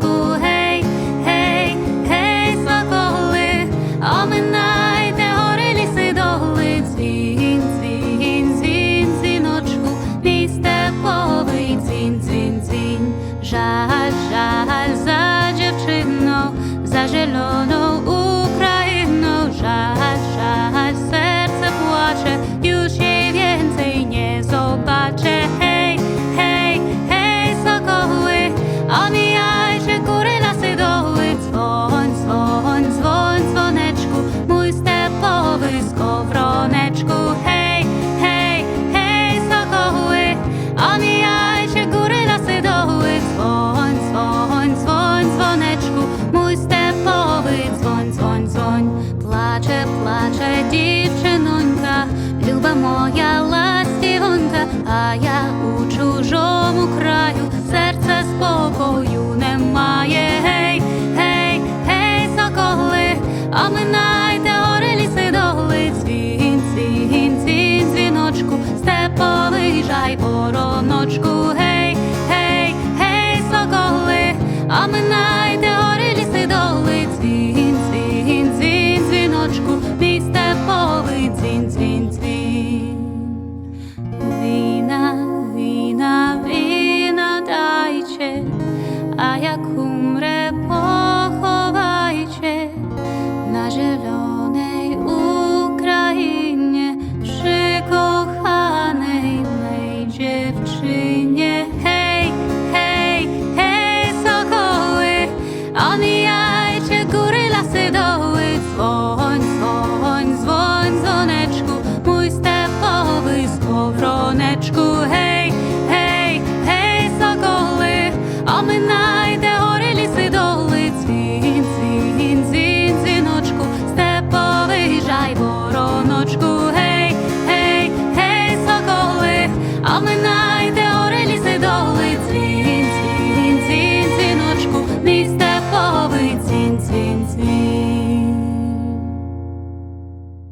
гей, гей, гей, смаколи, оминайте гори ліси доли, дзвін, дзвін, дзвін, дзвіночку, мій степовий дзвін, дзвін, жаль, жаль, за дівчину, за жильо. сонечко słoneczku, hej!